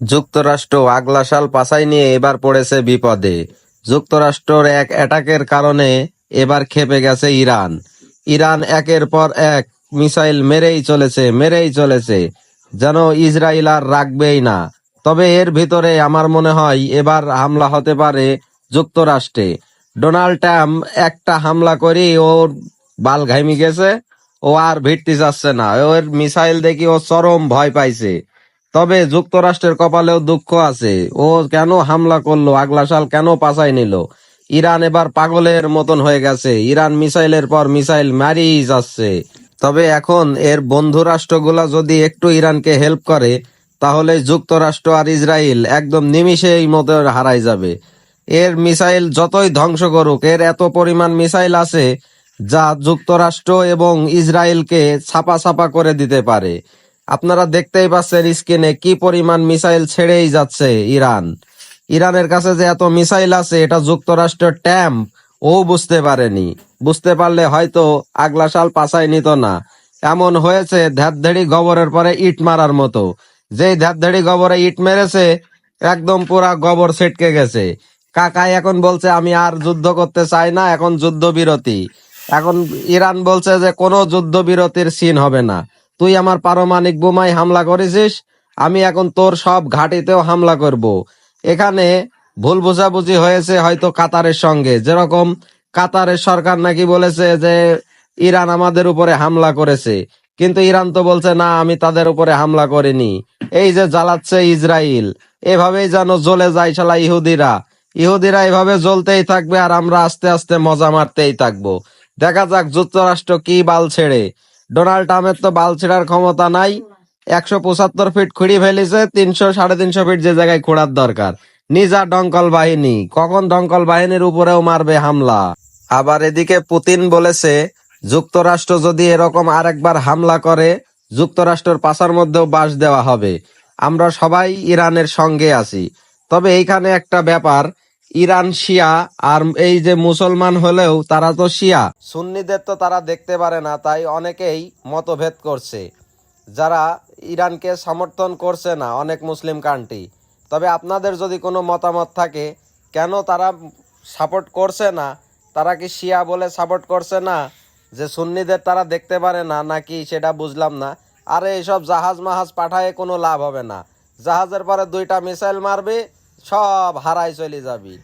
যুক্তরাষ্ট্র আগলাশাল পাশাই নিয়ে এবার পড়েছে বিপদে। যুক্তরাষ্ট্রর এক অ্যাটাকের কারণে এবার খেপে গেছে ইরান। ইরান একের পর এক মিসাইল মেরেই চলেছে মেরেই চলেছে। যেন ইসরায়েল আর রাখবেই না। তবে এর ভিতরে আমার মনে হয় এবার হামলা হতে পারে যুক্তরাষ্ট্রে। ডোনাল্ড ট্রাম্প একটা হামলা করেই ওর বাল ঘাইমি গেছে, ও আর ভিড়তে যাচ্ছে না। ওর মিসাইল দেখি ও চরম ভয় পাইছে। তবে যুক্তরাষ্ট্রের কপালেও দুঃখ আছে। ও কেন হামলা করল? আগলা সাল কেন পাচাই নিল? ইরান এবার পাগলের মতন হয়ে গেছে। ইরান মিসাইলের পর মিসাইল মারি যাচ্ছে তবে এখন এর বন্ধু রাষ্ট্রগুলা যদি একটু ইরানকে হেল্প করে, তাহলে যুক্তরাষ্ট্র আর ইসরায়েল একদম নিমিষেই মতো হারাই যাবে। এর মিসাইল যতই ধ্বংস করুক, এর এত পরিমাণ মিসাইল আছে যা যুক্তরাষ্ট্র এবং ইসরায়েলকে ছাপা ছাপা করে দিতে পারে। আপনারা দেখতেই পাচ্ছেন স্ক্রিনে কি পরিমাণ মিসাইল ছেড়েই যাচ্ছে ইরান। ইরানের কাছে যে এত মিসাইল আছে, এটা যুক্তরাষ্ট্রের ট্যাম ও বুঝতে পারেনি। বুঝতে পারলে হয়তো আগলা সাল পাশাই নিত না। এমন হয়েছে ধ্যাতধেড়ি গবরের পরে ইট মারার মতো। যেই ধ্যাতধেড়ি গবরে ইট মেরেছে, একদম পুরা গবর ছিটকে গেছে। কাকাই এখন বলছে, আমি আর যুদ্ধ করতে চাই না, এখন যুদ্ধ বিরতি এখন ইরান বলছে যে, কোনো যুদ্ধ বিরতির সিন হবে না। তুই আমার পারমাণিক বোমায় হামলা করেছিস, আমি এখন তোর সব ঘাটিতেও হামলা করব। এখানে ভুল বোঝাবুঝি হয়েছে হয়তো কাতারের সঙ্গে। যেরকম কাতারের সরকার নাকি বলেছে যে ইরান আমাদের উপরে হামলা করেছে। কিন্তু ইরান তো বলছে, না, আমি তাদের উপরে হামলা করিনি। এই যে জ্বালাচ্ছে ইসরায়েল এভাবেই যেন জ্বলে যায় শালা ইহুদিরা। ইহুদিরা এভাবে জ্বলতেই থাকবে আর আমরা আস্তে আস্তে মজা মারতেই থাকব। দেখা যাক যুক্তরাষ্ট্র কি বাল ছেড়ে। ডোনাল্ড ট্রাম্পের তো বাল ছেড়ার ক্ষমতা নাই। একশো পঁচাত্তর ফিট খুঁড়ি ফেলেছে, তিনশো, সাড়ে তিনশো ফিট যে জায়গায় খোঁড়ার দরকার। নিজা ডঙ্কল বাহিনী, কখন ডঙ্কল বাহিনীর উপরেও মারবে হামলা? আবার এদিকে পুতিন বলেছে, যুক্তরাষ্ট্র যদি এরকম আরেকবার হামলা করে, যুক্তরাষ্ট্রের পাশার মধ্যেও বাস দেওয়া হবে। আমরা সবাই ইরানের সঙ্গে আছি। তবে এইখানে একটা ব্যাপার ইরান শিয়া, আর এই যে মুসলমান হলেও তারা তো শিয়া। সুন্নিদের তো তারা দেখতে পারে না, তাই অনেকেই মতভেদ করছে। যারা ইরানকে সমর্থন করছে না, অনেক মুসলিম কান্ট্রি। তবে আপনাদের যদি কোনো মতামত থাকে, কেন তারা সাপোর্ট করছে না? তারা কি শিয়া বলে সাপোর্ট করছে না? যে সুন্নিদের তারা দেখতে পারে না, নাকি সেটা বুঝলাম না। আরে এইসব জাহাজ মাহাজ পাঠায় কোনো লাভ হবে না। জাহাজের পরে দুইটা মিসাইল মারবে সব হারাই চলে যাবি।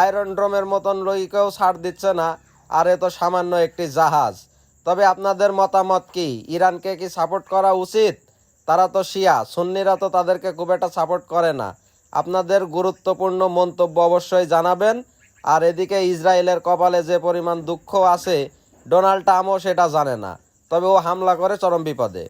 আয়রন ড্রোমের মতন লইকেও ছাড় দিচ্ছে না, আর তো সামান্য একটি জাহাজ। তবে আপনাদের মতামত কি? ইরানকে কি সাপোর্ট করা উচিত? তারা তো শিয়া, সুন্নিরা তো তাদেরকে খুব একটা সাপোর্ট করে না। আপনাদের গুরুত্বপূর্ণ মন্তব্য অবশ্যই জানাবেন। আর এদিকে ইসরায়েলের কপালে যে পরিমাণ দুঃখ আছে, ডোনাল্ড ট্রাম্পও সেটা জানে না। তবে ও হামলা করে চরম বিপদে।